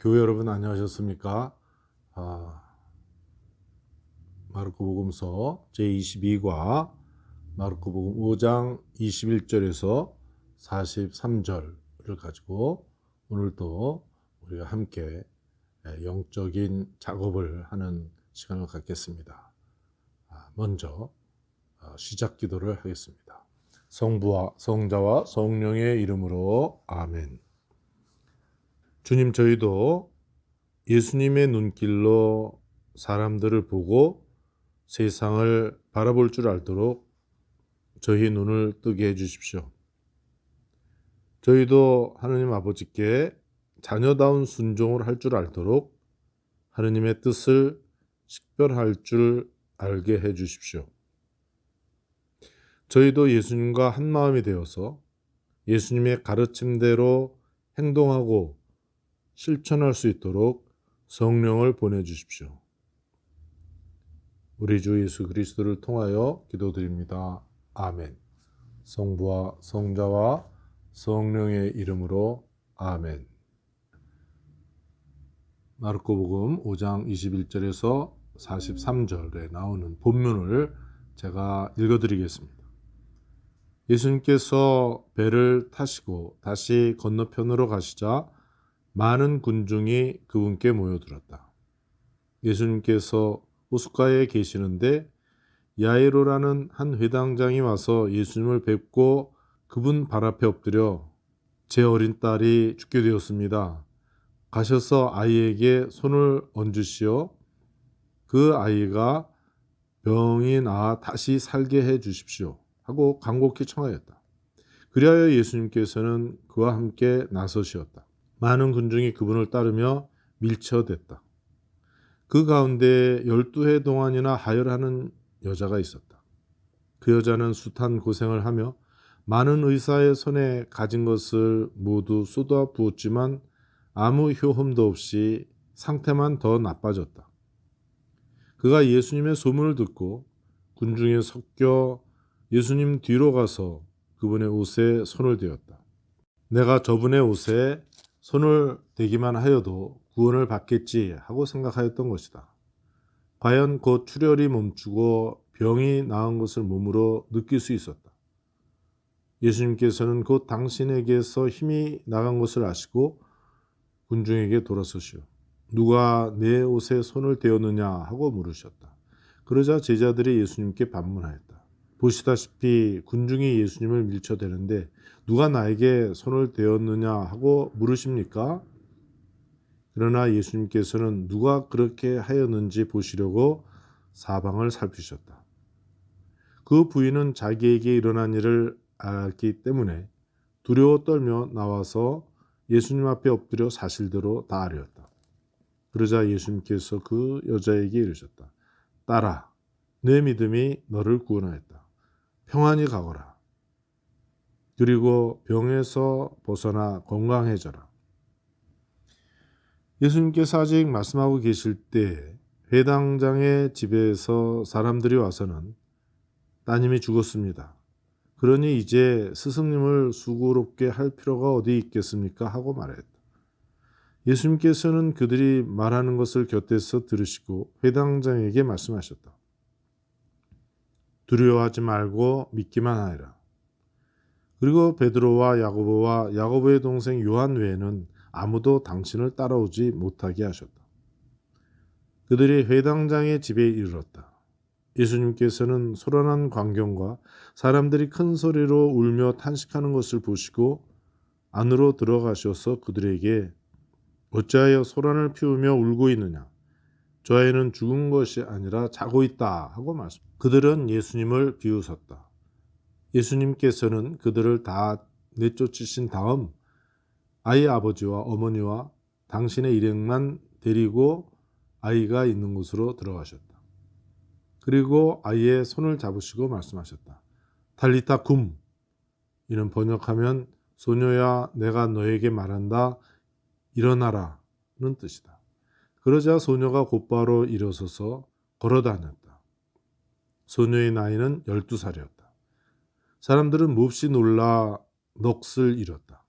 교회 여러분 안녕하셨습니까? 아, 마르코복음서 제22과 마르코복음 5장 21절에서 43절을 가지고 오늘도 우리가 함께 영적인 작업을 하는 시간을 갖겠습니다. 아, 먼저 아, 시작 기도를 하겠습니다. 성부와 성자와 성령의 이름으로 아멘. 주님 저희도 예수님의 눈길로 사람들을 보고 세상을 바라볼 줄 알도록 저희 눈을 뜨게 해 주십시오. 저희도 하느님 아버지께 자녀다운 순종을 할 줄 알도록 하느님의 뜻을 식별할 줄 알게 해 주십시오. 저희도 예수님과 한 마음이 되어서 예수님의 가르침대로 행동하고 실천할 수 있도록 성령을 보내주십시오. 우리 주 예수 그리스도를 통하여 기도드립니다. 아멘. 성부와 성자와 성령의 이름으로 아멘. 마르코복음 5장 21절에서 43절에 나오는 본문을 제가 읽어드리겠습니다. 예수님께서 배를 타시고 다시 건너편으로 가시자 많은 군중이 그분께 모여들었다. 예수님께서 호숫가에 계시는데 야이로라는 한 회당장이 와서 예수님을 뵙고 그분 발 앞에 엎드려 제 어린 딸이 죽게 되었습니다. 가셔서 아이에게 손을 얹으시어 그 아이가 병이 나아 다시 살게 해 주십시오. 하고 간곡히 청하였다. 그리하여 예수님께서는 그와 함께 나서시었다. 많은 군중이 그분을 따르며 밀쳐댔다. 그 가운데 열두 해 동안이나 하혈하는 여자가 있었다. 그 여자는 숱한 고생을 하며 많은 의사의 손에 가진 것을 모두 쏟아 부었지만 아무 효험도 없이 상태만 더 나빠졌다. 그가 예수님의 소문을 듣고 군중에 섞여 예수님 뒤로 가서 그분의 옷에 손을 대었다. 내가 저분의 옷에 손을 대기만 하여도 구원을 받겠지 하고 생각하였던 것이다. 과연 곧 출혈이 멈추고 병이 나은 것을 몸으로 느낄 수 있었다. 예수님께서는 곧 당신에게서 힘이 나간 것을 아시고 군중에게 돌아서시오. 누가 내 옷에 손을 대었느냐 하고 물으셨다. 그러자 제자들이 예수님께 반문하였다. 보시다시피 군중이 예수님을 밀쳐대는데 누가 나에게 손을 대었느냐 하고 물으십니까? 그러나 예수님께서는 누가 그렇게 하였는지 보시려고 사방을 살피셨다. 그 부인은 자기에게 일어난 일을 알았기 때문에 두려워 떨며 나와서 예수님 앞에 엎드려 사실대로 다 아뢰었다. 그러자 예수님께서 그 여자에게 이르셨다. 딸아, 내 믿음이 너를 구원하였다. 평안히 가거라. 그리고 병에서 벗어나 건강해져라. 예수님께서 아직 말씀하고 계실 때 회당장의 집에서 사람들이 와서는 따님이 죽었습니다. 그러니 이제 스승님을 수고롭게 할 필요가 어디 있겠습니까? 하고 말했다. 예수님께서는 그들이 말하는 것을 곁에서 들으시고 회당장에게 말씀하셨다. 두려워하지 말고 믿기만 하라. 그리고 베드로와 야고보와 야고보의 동생 요한 외에는 아무도 당신을 따라오지 못하게 하셨다. 그들이 회당장의 집에 이르렀다. 예수님께서는 소란한 광경과 사람들이 큰 소리로 울며 탄식하는 것을 보시고 안으로 들어가셔서 그들에게 어찌하여 소란을 피우며 울고 있느냐? 저 아이는 죽은 것이 아니라 자고 있다 하고 말씀. 그들은 예수님을 비웃었다. 예수님께서는 그들을 다 내쫓으신 다음 아이 아버지와 어머니와 당신의 일행만 데리고 아이가 있는 곳으로 들어가셨다. 그리고 아이의 손을 잡으시고 말씀하셨다. 달리타 굼. 이는 번역하면 소녀야 내가 너에게 말한다. 일어나라는 뜻이다. 그러자 소녀가 곧바로 일어서서 걸어 다녔다. 소녀의 나이는 12살이었다. 사람들은 몹시 놀라 넋을 잃었다.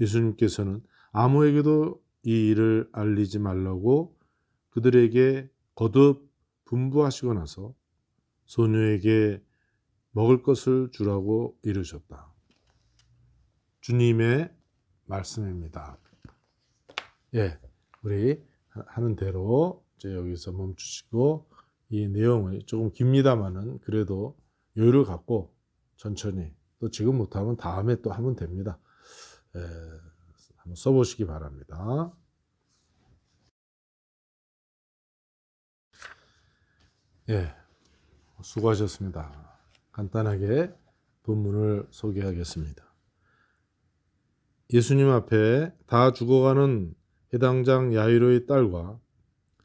예수님께서는 아무에게도 이 일을 알리지 말라고 그들에게 거듭 분부하시고 나서 소녀에게 먹을 것을 주라고 이르셨다. 주님의 말씀입니다. 예, 우리 하는 대로 이제 여기서 멈추시고 이 내용을 조금 깁니다만은 그래도 여유를 갖고 천천히 또 지금 못하면 다음에 또 하면 됩니다. 에, 한번 써보시기 바랍니다. 예, 수고하셨습니다. 간단하게 본문을 소개하겠습니다. 예수님 앞에 다 죽어가는 해당장 야이로의 딸과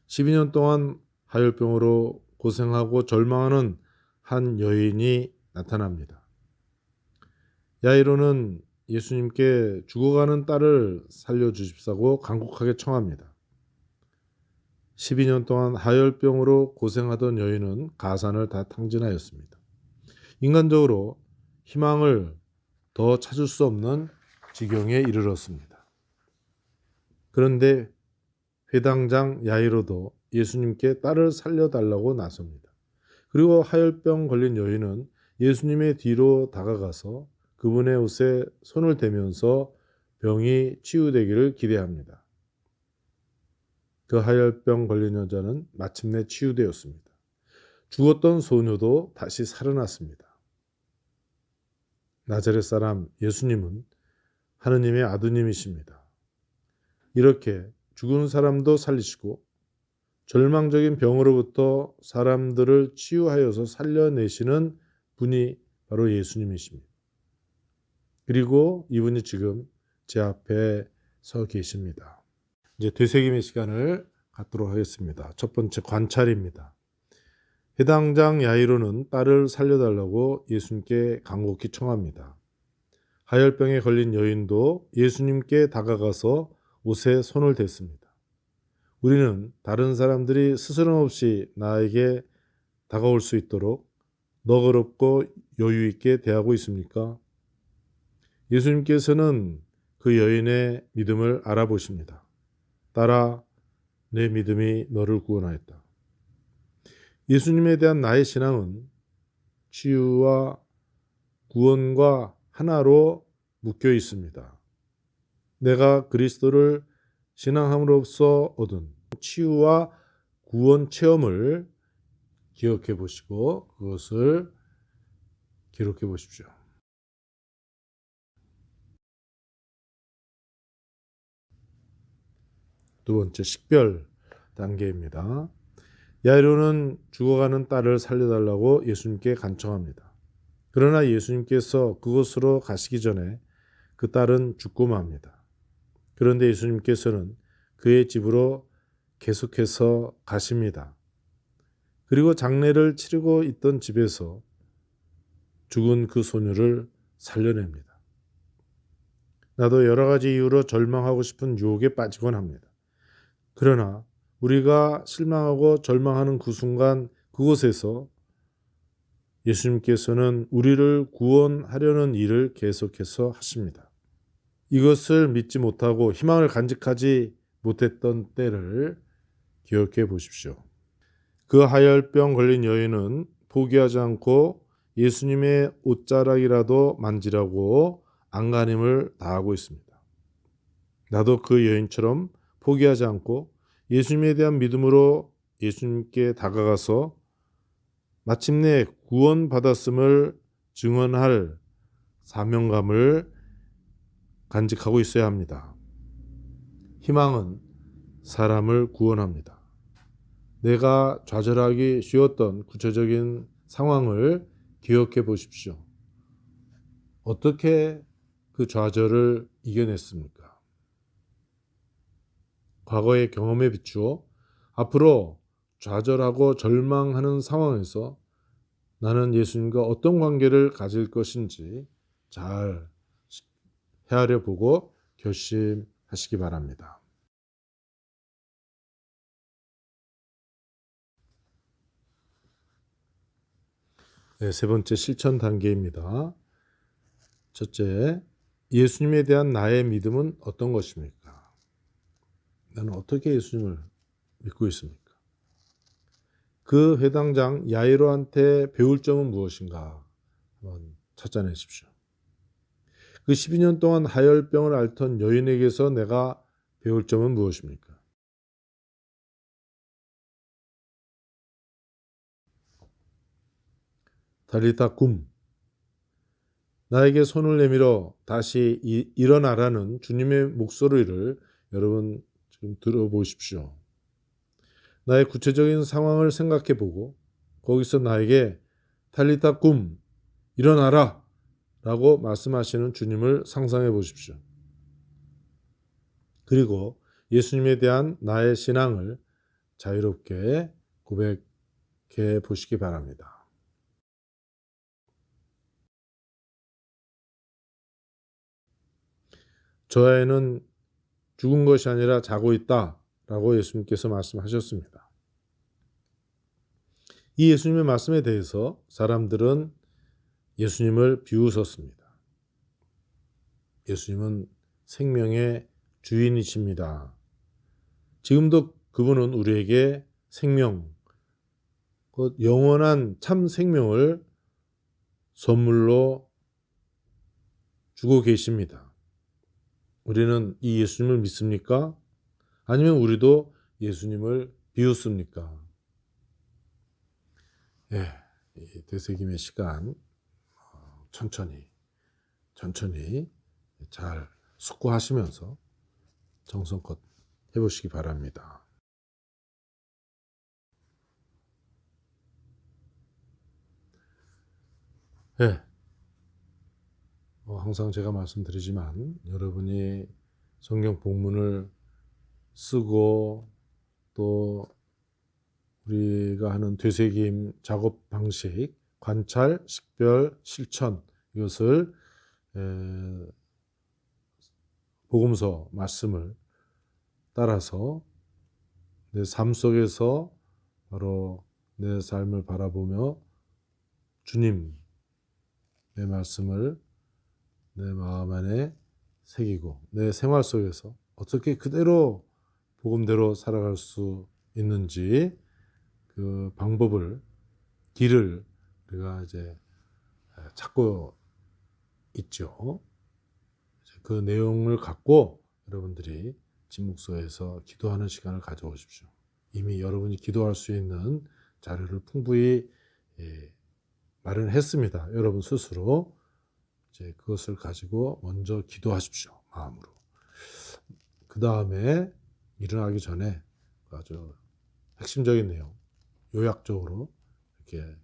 12년 동안 하열병으로 고생하고 절망하는 한 여인이 나타납니다. 야이로는 예수님께 죽어가는 딸을 살려주십사고 간곡하게 청합니다. 12년 동안 하열병으로 고생하던 여인은 가산을 다 탕진하였습니다. 인간적으로 희망을 더 찾을 수 없는 지경에 이르렀습니다. 그런데 회당장 야이로도 예수님께 딸을 살려달라고 나섭니다. 그리고 하열병 걸린 여인은 예수님의 뒤로 다가가서 그분의 옷에 손을 대면서 병이 치유되기를 기대합니다. 그 하열병 걸린 여자는 마침내 치유되었습니다. 죽었던 소녀도 다시 살아났습니다. 나자렛 사람 예수님은 하느님의 아드님이십니다. 이렇게 죽은 사람도 살리시고 절망적인 병으로부터 사람들을 치유하여서 살려내시는 분이 바로 예수님이십니다. 그리고 이분이 지금 제 앞에 서 계십니다. 이제 되새김의 시간을 갖도록 하겠습니다. 첫 번째 관찰입니다. 해당장 야이로는 딸을 살려달라고 예수님께 간곡히 청합니다. 하열병에 걸린 여인도 예수님께 다가가서 옷에 손을 댔습니다. 우리는 다른 사람들이 스스럼 없이 나에게 다가올 수 있도록 너그럽고 여유 있게 대하고 있습니까? 예수님께서는 그 여인의 믿음을 알아보십니다. 딸아, 내 믿음이 너를 구원하였다. 예수님에 대한 나의 신앙은 치유와 구원과 하나로 묶여 있습니다. 내가 그리스도를 신앙함으로써 얻은 치유와 구원 체험을 기억해 보시고 그것을 기록해 보십시오. 두 번째 식별 단계입니다. 야이로는 죽어가는 딸을 살려달라고 예수님께 간청합니다. 그러나 예수님께서 그곳으로 가시기 전에 그 딸은 죽고 맙니다. 그런데 예수님께서는 그의 집으로 계속해서 가십니다. 그리고 장례를 치르고 있던 집에서 죽은 그 소녀를 살려냅니다. 나도 여러 가지 이유로 절망하고 싶은 유혹에 빠지곤 합니다. 그러나 우리가 실망하고 절망하는 그 순간 그곳에서 예수님께서는 우리를 구원하려는 일을 계속해서 하십니다. 이것을 믿지 못하고 희망을 간직하지 못했던 때를 기억해 보십시오. 그 하열병 걸린 여인은 포기하지 않고 예수님의 옷자락이라도 만지라고 안간힘을 다하고 있습니다. 나도 그 여인처럼 포기하지 않고 예수님에 대한 믿음으로 예수님께 다가가서 마침내 구원받았음을 증언할 사명감을 간직하고 있어야 합니다. 희망은 사람을 구원합니다. 내가 좌절하기 쉬웠던 구체적인 상황을 기억해 보십시오. 어떻게 그 좌절을 이겨냈습니까? 과거의 경험에 비추어 앞으로 좌절하고 절망하는 상황에서 나는 예수님과 어떤 관계를 가질 것인지 잘 헤아려 보고 결심하시기 바랍니다. 네, 세 번째 실천 단계입니다. 첫째, 예수님에 대한 나의 믿음은 어떤 것입니까? 나는 어떻게 예수님을 믿고 있습니까? 그 회당장 야이로한테 배울 점은 무엇인가 한번 찾아내십시오. 그 12년 동안 하열병을 앓던 여인에게서 내가 배울 점은 무엇입니까? 달리타 굼 나에게 손을 내밀어 다시 이- 일어나라는 주님의 목소리를 여러분 지금 들어보십시오. 나의 구체적인 상황을 생각해 보고 거기서 나에게 달리타 굼 일어나라 라고 말씀하시는 주님을 상상해 보십시오. 그리고 예수님에 대한 나의 신앙을 자유롭게 고백해 보시기 바랍니다. 저 아이는 죽은 것이 아니라 자고 있다 라고 예수님께서 말씀하셨습니다. 이 예수님의 말씀에 대해서 사람들은 예수님을 비웃었습니다. 예수님은 생명의 주인이십니다. 지금도 그분은 우리에게 생명, 그 영원한 참 생명을 선물로 주고 계십니다. 우리는 이 예수님을 믿습니까? 아니면 우리도 예수님을 비웃습니까? 예, 이 되새김의 시간 어, 천천히 천천히 잘 숙고하시면서 정성껏 해보시기 바랍니다. 예. 어, 항상 제가 말씀드리지만 여러분이 성경 본문을 쓰고 또 우리가 하는 되새김 작업 방식, 관찰, 식별, 실천 이것을 에, 복음서 말씀을 따라서 내 삶 속에서 바로 내 삶을 바라보며 주님 내 말씀을 내 마음 안에 새기고 내 생활 속에서 어떻게 그대로 복음대로 살아갈 수 있는지 그 방법을 길을 우리가 이제 찾고 있죠. 그 내용을 갖고 여러분들이 진묵서에서 기도하는 시간을 가져오십시오. 이미 여러분이 기도할 수 있는 자료를 풍부히 예, 마련했습니다. 여러분 스스로 이제 그것을 가지고 먼저 기도하십시오. 마음으로. 그 다음에 일어나기 전에 아주 핵심적인 내용, 요약적으로 이렇게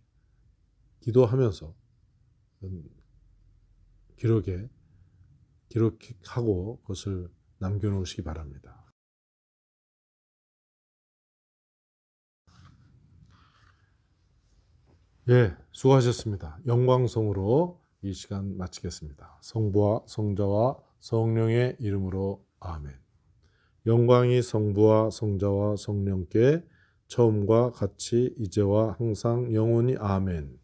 기도하면서 기록에 기록하고 그것을 남겨 놓으시기 바랍니다. 예, 수고하셨습니다. 영광성으로 이 시간 마치겠습니다. 성부와 성자와 성령의 이름으로 아멘. 영광이 성부와 성자와 성령께 처음과 같이 이제와 항상 영원히 아멘.